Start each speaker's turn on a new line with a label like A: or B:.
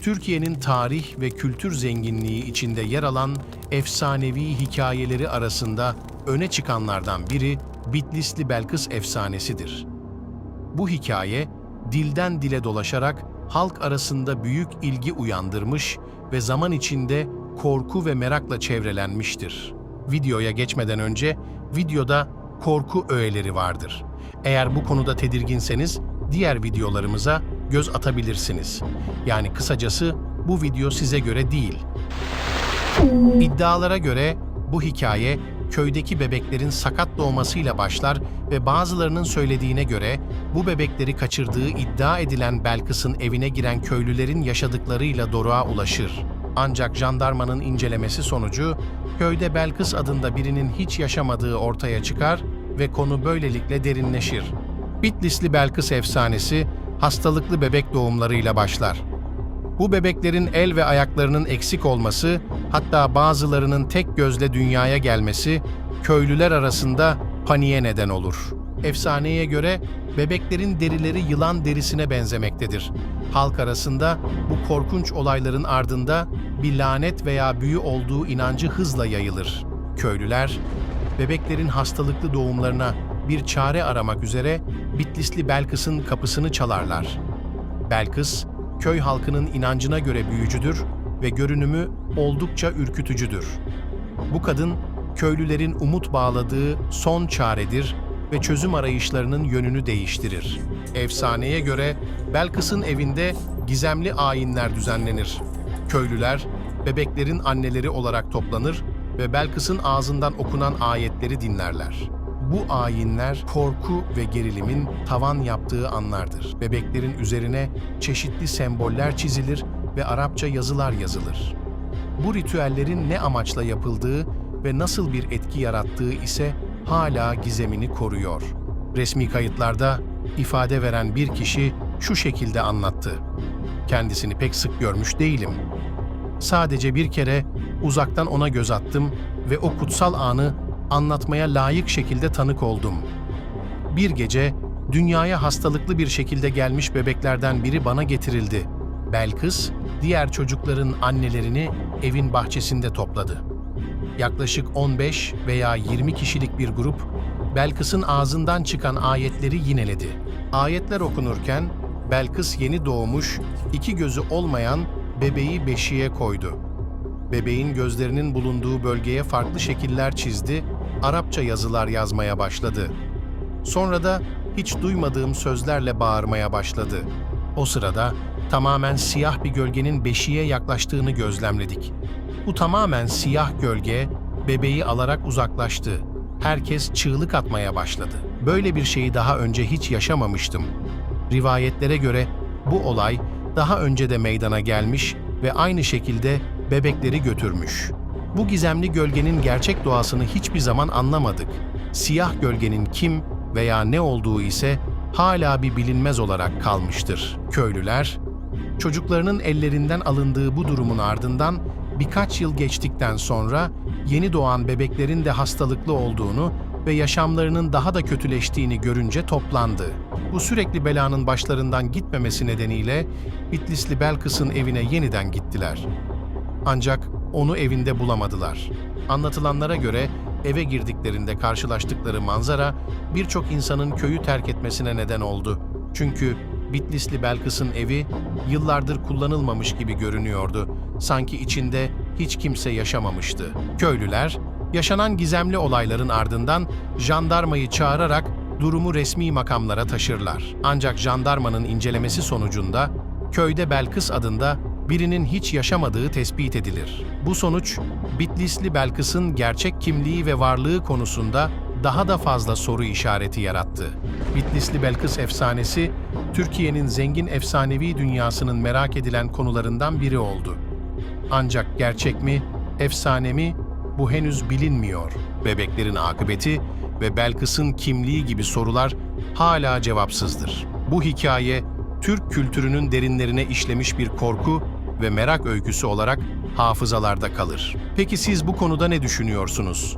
A: Türkiye'nin tarih ve kültür zenginliği içinde yer alan efsanevi hikayeleri arasında öne çıkanlardan biri Bitlisli Belkıs efsanesidir. Bu hikaye dilden dile dolaşarak halk arasında büyük ilgi uyandırmış ve zaman içinde korku ve merakla çevrelenmiştir. Videoya geçmeden önce videoda korku öğeleri vardır. Eğer bu konuda tedirginseniz diğer videolarımıza göz atabilirsiniz. Yani kısacası bu video size göre değil. İddialara göre bu hikaye köydeki bebeklerin sakat doğmasıyla başlar ve bazılarının söylediğine göre bu bebekleri kaçırdığı iddia edilen Belkıs'ın evine giren köylülerin yaşadıklarıyla doruğa ulaşır. Ancak jandarmanın incelemesi sonucu köyde Belkıs adında birinin hiç yaşamadığı ortaya çıkar ve konu böylelikle derinleşir. Bitlisli Belkıs efsanesi hastalıklı bebek doğumlarıyla başlar. Bu bebeklerin el ve ayaklarının eksik olması, hatta bazılarının tek gözle dünyaya gelmesi, köylüler arasında paniğe neden olur. Efsaneye göre bebeklerin derileri yılan derisine benzemektedir. Halk arasında bu korkunç olayların ardında bir lanet veya büyü olduğu inancı hızla yayılır. Köylüler, bebeklerin hastalıklı doğumlarına bir çare aramak üzere Bitlisli Belkıs'ın kapısını çalarlar. Belkıs, köy halkının inancına göre büyücüdür ve görünümü oldukça ürkütücüdür. Bu kadın, köylülerin umut bağladığı son çaredir ve çözüm arayışlarının yönünü değiştirir. Efsaneye göre Belkıs'ın evinde gizemli ayinler düzenlenir. Köylüler, bebeklerin anneleri olarak toplanır ve Belkıs'ın ağzından okunan ayetleri dinlerler. Bu ayinler korku ve gerilimin tavan yaptığı anlardır. Bebeklerin üzerine çeşitli semboller çizilir ve Arapça yazılar yazılır. Bu ritüellerin ne amaçla yapıldığı ve nasıl bir etki yarattığı ise hala gizemini koruyor. Resmi kayıtlarda ifade veren bir kişi şu şekilde anlattı. Kendisini pek sık görmüş değilim. Sadece bir kere uzaktan ona göz attım ve o kutsal anı anlatmaya layık şekilde tanık oldum. Bir gece dünyaya hastalıklı bir şekilde gelmiş bebeklerden biri bana getirildi. Belkıs, diğer çocukların annelerini evin bahçesinde topladı. Yaklaşık 15 veya 20 kişilik bir grup, Belkıs'ın ağzından çıkan ayetleri yineledi. Ayetler okunurken, Belkıs yeni doğmuş, iki gözü olmayan bebeği beşiğe koydu. Bebeğin gözlerinin bulunduğu bölgeye farklı şekiller çizdi, Arapça yazılar yazmaya başladı. Sonra da hiç duymadığım sözlerle bağırmaya başladı. O sırada tamamen siyah bir gölgenin beşiğe yaklaştığını gözlemledik. Bu tamamen siyah gölge bebeği alarak uzaklaştı. Herkes çığlık atmaya başladı. Böyle bir şeyi daha önce hiç yaşamamıştım. Rivayetlere göre bu olay daha önce de meydana gelmiş ve aynı şekilde bebekleri götürmüş. Bu gizemli gölgenin gerçek doğasını hiçbir zaman anlamadık. Siyah gölgenin kim veya ne olduğu ise hala bir bilinmez olarak kalmıştır. Köylüler, çocuklarının ellerinden alındığı bu durumun ardından birkaç yıl geçtikten sonra yeni doğan bebeklerin de hastalıklı olduğunu ve yaşamlarının daha da kötüleştiğini görünce toplandı. Bu sürekli belanın başlarından gitmemesi nedeniyle Bitlisli Belkıs'ın evine yeniden gittiler. Ancak onu evinde bulamadılar. Anlatılanlara göre eve girdiklerinde karşılaştıkları manzara birçok insanın köyü terk etmesine neden oldu. Çünkü Bitlisli Belkıs'ın evi yıllardır kullanılmamış gibi görünüyordu. Sanki içinde hiç kimse yaşamamıştı. Köylüler, yaşanan gizemli olayların ardından jandarmayı çağırarak durumu resmi makamlara taşırlar. Ancak jandarmanın incelemesi sonucunda köyde Belkıs adında birinin hiç yaşamadığı tespit edilir. Bu sonuç, Bitlisli Belkıs'ın gerçek kimliği ve varlığı konusunda daha da fazla soru işareti yarattı. Bitlisli Belkıs efsanesi, Türkiye'nin zengin efsanevi dünyasının merak edilen konularından biri oldu. Ancak gerçek mi, efsane mi bu henüz bilinmiyor. Bebeklerin akıbeti ve Belkıs'ın kimliği gibi sorular hala cevapsızdır. Bu hikaye, Türk kültürünün derinlerine işlemiş bir korku ve merak öyküsü olarak hafızalarda kalır. Peki siz bu konuda ne düşünüyorsunuz?